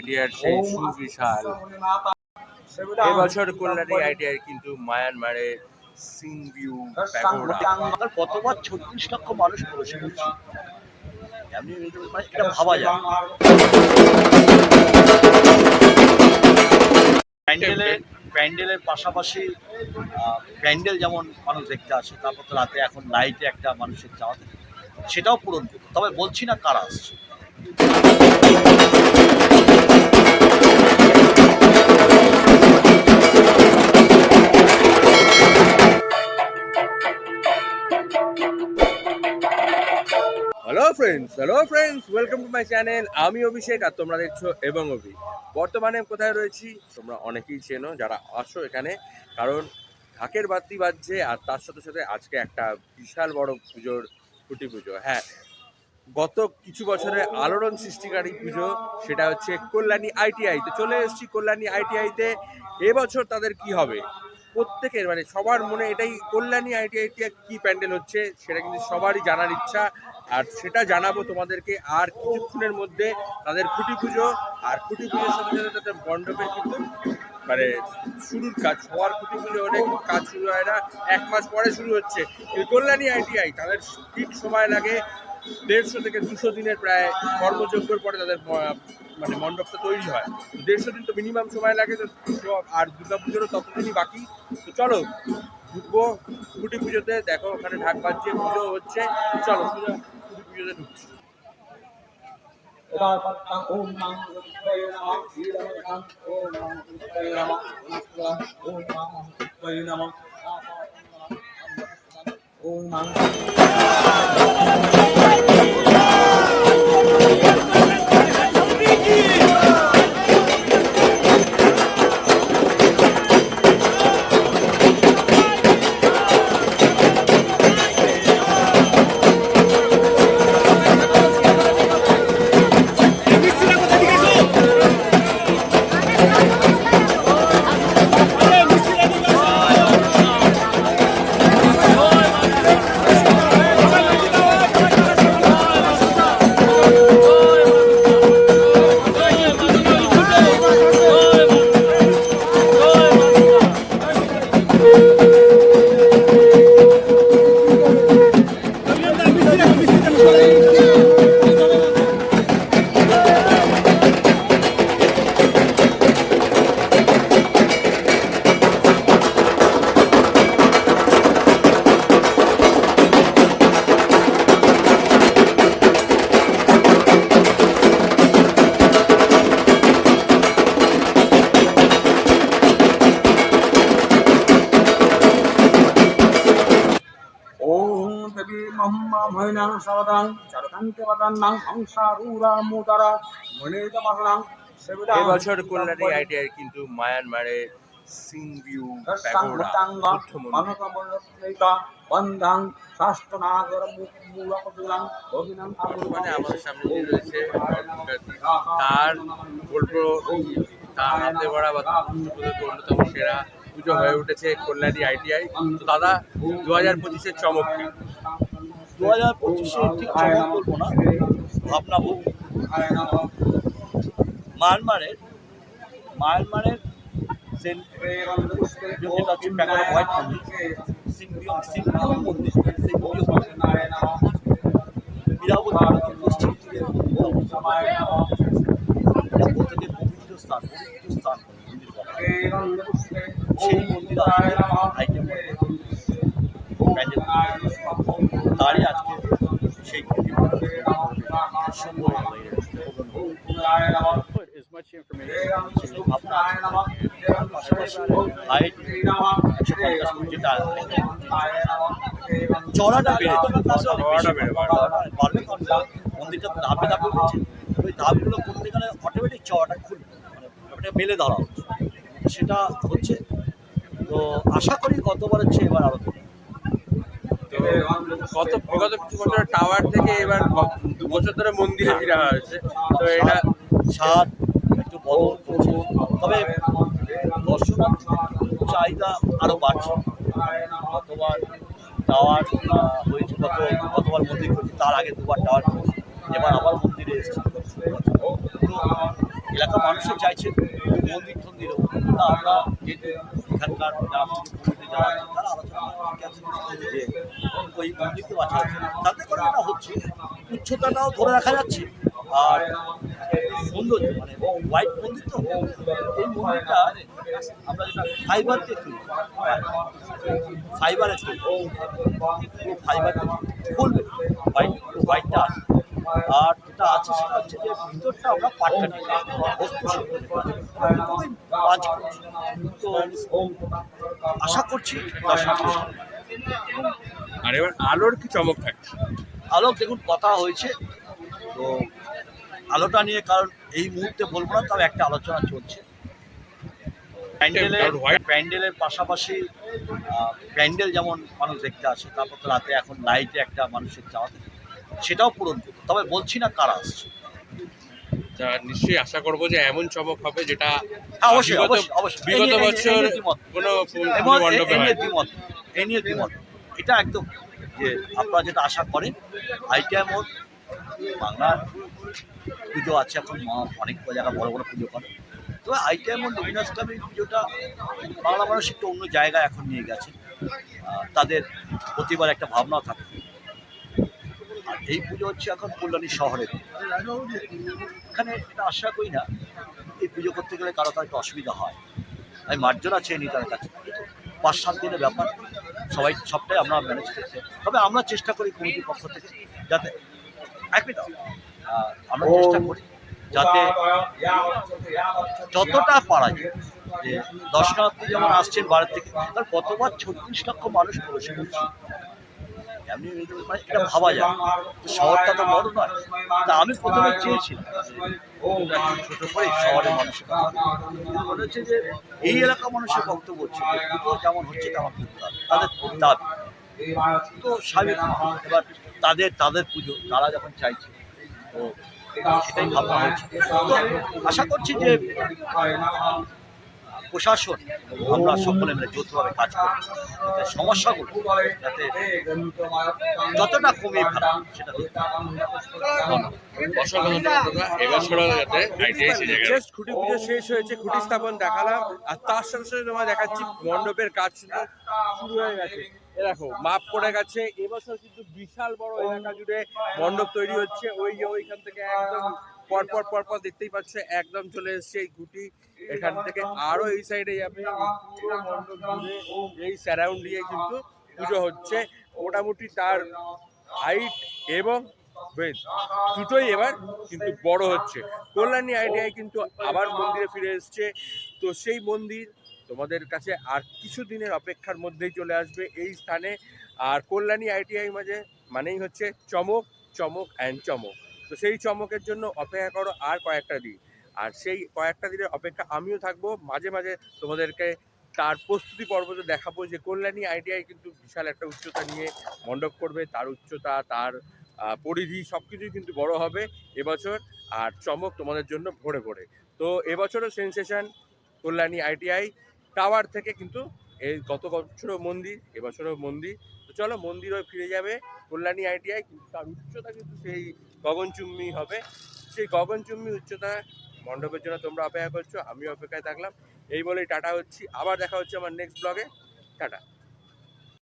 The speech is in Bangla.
আইডিয়ার সেই সুবিশাল এবছর কল্যাণী আইডিয়ার কিন্তু মায়ানমারে সিংভিউ গতবার ছত্রিশ লক্ষ মানুষ প্রবেশ করেছে এমনি মানে এটা ভাবা যায়। প্যান্ডেলের প্যান্ডেলের পাশাপাশি প্যান্ডেল যেমন মানুষ দেখতে আসে তারপর তো রাতে এখন লাইটে একটা মানুষের চাওয়া থাকে সেটাও পূরণ করব তবে বলছি না কারা আসছে। Hello friends hello friends welcome to my channel আমি অভিষেক আর তোমরা দেখছ এবং অভি। বর্তমানে কোথায় রয়েছি? তোমরা অনেকেই চেনো যারা আসো এখানে। কারণ ঢাকের বাতি বাজছে আর তার সাথে সাথে আজকে একটা বিশাল বড় পুজোর খুঁটি পুজো। হ্যাঁ গত কিছু বছরের আলোড়ন সৃষ্টিকারী পুজো, সেটা হচ্ছে কল্যাণী আইটিআই তো। চলে এসেছি কল্যাণী আইটিআইতে এবছর তাদের কি হবে? প্রত্যেকের মানে সবার মনে এটাই, কল্যাণী আইটিআইতে কি প্যান্ডেল হচ্ছে, সেটা কিন্তু সবারই জানার ইচ্ছা। আর সেটা জানাব তোমাদেরকে আর কিছুক্ষণের মধ্যে তাদের খুঁটি পুজো। আর খুঁটি পুজোর সাথে সাথে তাদের মণ্ডপের কিন্তু মানে শুরুর কাজ, সবার খুঁটি পুজো অনেক কাজ শুরু হয় না। এক মাস পরে শুরু হচ্ছে। কল্যাণী আইটিআই তাদের ঠিক সময় লাগে। দেড়শো থেকে দুশো দিনের প্রায় কর্মযজ্ঞর পরে তাদের মানে মণ্ডপটা তৈরি হয়। দেড়শো দিন তো মিনিমাম সময় লাগে, তো আর দুর্গা পুজোরও ততদিনই বাকি। তো চলো, ঢুকবো খুঁটি পুজোতে, দেখো ওখানে ঢাক বাজছে, পুজো হচ্ছে। চলো খুঁটি পুজোতে ঢুকছি। ওম সবদাং চরকান্তে বদান্নাং হংসারূরা মুদারা এবছর কল্যাণী আইটিআই কিন্তু মায়ানমারে সিংভিউ বন্ধাং শাস্ত্রনাগর মানে আমাদের সামনে যে রয়েছে তার বলব তার হাতে বা অন্যতম সেরা পুজো হয়ে উঠেছে কল্যাণী আইটিআই তো দাদা দু হাজার পঁচিশের চমক দু হাজার পঁচিশে ঠিক চমক বলব না ভাবনা বলব মায়ানমারের মায়ানমারের যেটা হচ্ছে হোয়াইট মন্দির সিংবিয়ম মন্দির। সেই মন্দির আসলে আইটেম প্যান্ডেল তারই আজকে সেই খুঁটি সুন্দর as much information ভাবনা আছে। পাশাপাশি হাইট একশো পঞ্চাশ যেটা চড়াটা বেড়েছে বাড়বে কারণ মন্দিরটা ধাপে ধাপে উঠেছে। ওই ধাপগুলো করতে গেলে অটোমেটিক চড়াটা খুলবে। মানে ওটা মেলে ধরা হচ্ছে। সেটা হচ্ছে। তো আশা করি গতবারের চেয়ে এবার আরও গত বিগত কিছু বছর টাওয়ার থেকে এবার দু বছর ধরে মন্দিরে ফিরে হয়েছে। তো এটা স্বাদ একটু বদল তবে দর্শনার্থী চাহিদা আরও বাড়ছে। গতবার টাওয়ার হয়েছে, গত গতবার মন্দির করেছি তার আগে দুবার টাওয়ার করেছি এবার আবার মন্দিরে এসেছি। তো এলাকার মানুষও চাইছে মন্দির টন্দিরও তা আমরা যেহেতু এখানকার তারা আলোচনা যে ওই মন্দিরকে বাঁচা হচ্ছে তাতে করে এটা হচ্ছে, উচ্চতাটাও ধরে রাখা যাচ্ছে। আর সৌন্দর্য মানে হোয়াইট মন্দির তো এই মন্দিরটা আমরা যেটা ফাইবার দিয়ে তৈরি ফাইবারের পুরো ফাইবার খুলবে হোয়াইট হোয়াইটটা আছে আর যেটা আছে সেটা হচ্ছে যে ভিতরটা আমরা নিয়ে বস্তু কাজ। করছি তো আশা করছি আর এবার আলোর কি চমক থাকছে? আলোক দেখুন কথা হয়েছে। তো আলোটা নিয়ে কারণ এই মুহূর্তে বলব না তবে একটা আলোচনা চলছে। প্যান্ডেলের প্যান্ডেলের পাশাপাশি প্যান্ডেল যেমন মানুষ দেখতে আসে তারপর তো রাতে এখন লাইটে একটা মানুষের চাওয়া সেটাও পূরণ করব। তবে বলছি না কারা আসছে। নিশ্চয়ই আশা করব যে এমন চমক হবে যেটা হ্যাঁ, অবশ্যই অবশ্যই বিগত বছর দ্বিমত। এ- এই নিয়ে দ্বিমত। এটা একদম যে আপনারা যেটা আশা করেন আইটিআই মোড বাংলার পুজো আছে এখন অনেক জায়গা বড় বড় পুজো করে। তো আইটিআই মোড রবীন্দ্র ইসলামের পুজোটা বাংলা মানুষ একটু অন্য জায়গায় এখন নিয়ে গেছে। তাদের প্রতিবার একটা ভাবনা থাকে। আর এই পুজো হচ্ছে এখন কল্যাণী শহরে। এখানে এটা আশা করি না, এই পুজো করতে গেলে কারও কারও অসুবিধা হয়। আমি মার্জনা চেয়ে নিই তার কাছে। পাঁচ সাত দিনের ব্যাপার, সবাই সবটাই আমরা ম্যানেজ করতে। তবে আমরা চেষ্টা করি কমিটির পক্ষ থেকে যাতে আমরা চেষ্টা করি যাতে যতটা পারা যায় যে দর্শনার্থী যেমন আসছেন বাইরের থেকে তার গতবার ছত্রিশ লক্ষ মানুষ প্রবেশ করছে। এমনি মানে এটা ভাবা যায় শহরটা তো বড় নয় তা আমি প্রথমে চেয়েছিলাম ছোট করে শহরের মানুষের মনে হচ্ছে যে এই এলাকার মানুষের বক্তব্য হচ্ছে যেমন হচ্ছে তেমন করতে হবে তাদের দাবি। তো স্বাভাবিক এবার তাদের তাদের পুজো, তারা যখন চাইছে, তো সেটাই ভাবনা হচ্ছে। তো আশা করছি যে প্রশাসন, আমরা সকলে মিলে যৌথভাবে কাজ করি যাতে সমস্যাগুলো যাতে যতটা কমিয়ে ফেলা, সেটা খুঁটি শেষ হয়েছে, খুঁটি স্থাপন দেখালাম, আর তার সাথে সাথে তোমায় দেখাচ্ছি মণ্ডপের কাজ শুরু হয়ে গেছে। দেখো, মাপ করে গেছে। এবছর কিন্তু বিশাল বড় এলাকা জুড়ে মণ্ডপ তৈরি হচ্ছে। ওই যে ওইখান থেকে একদম পর পর পর পর দেখতেই পাচ্ছ, একদম চলে এসছে এই গুটি। এখান থেকে আরও এই সাইডে যাবে। এই সারাউন্ড দিয়ে কিন্তু পুজো হচ্ছে। মোটামুটি তার হাইট এবং বেশ দুটোই এবার কিন্তু বড় হচ্ছে। কল্যাণী আইডিয়ায় কিন্তু আবার মন্দিরে ফিরে এসছে। তো সেই মন্দির তোমাদের কাছে আর কিছু দিনের অপেক্ষার মধ্যেই চলে আসবে এই স্থানে। আর কল্যাণী আইটিআই মাঝে মানেই হচ্ছে চমক চমক অ্যান্ড চমক। তো সেই চমকের জন্য অপেক্ষা করো আর কয়েকটা দিন। আর সেই কয়েকটা দিনের অপেক্ষা আমিও থাকব। মাঝে মাঝে তোমাদেরকে তার প্রস্তুতি পর্বতে দেখাবো যে কল্যাণী আইটিআই কিন্তু বিশাল একটা উচ্চতা নিয়ে মণ্ডপ করবে। তার উচ্চতা, তার পরিধি সব কিছুই কিন্তু বড় হবে এবছর। আর চমক তোমাদের জন্য ভরে ভরে। তো এবছরও সেন্সেশন কল্যাণী আইটিআই। টাওয়ার থেকে কিন্তু এই গত বছরও মন্দির, এবছরও মন্দির। তো চলো মন্দিরও ফিরে যাবে। কল্যাণী আইটিআই কিন্তু তার উচ্চতা কিন্তু সেই গগনচুম্বি হবে। সেই গগনচুম্বি উচ্চতা মণ্ডপের জন্য তোমরা অপেক্ষা করছ, আমিও অপেক্ষায় থাকলাম। এই বলেই টাটা হচ্ছি। আবার দেখা হচ্ছে আমার নেক্সট ব্লগে টাটা।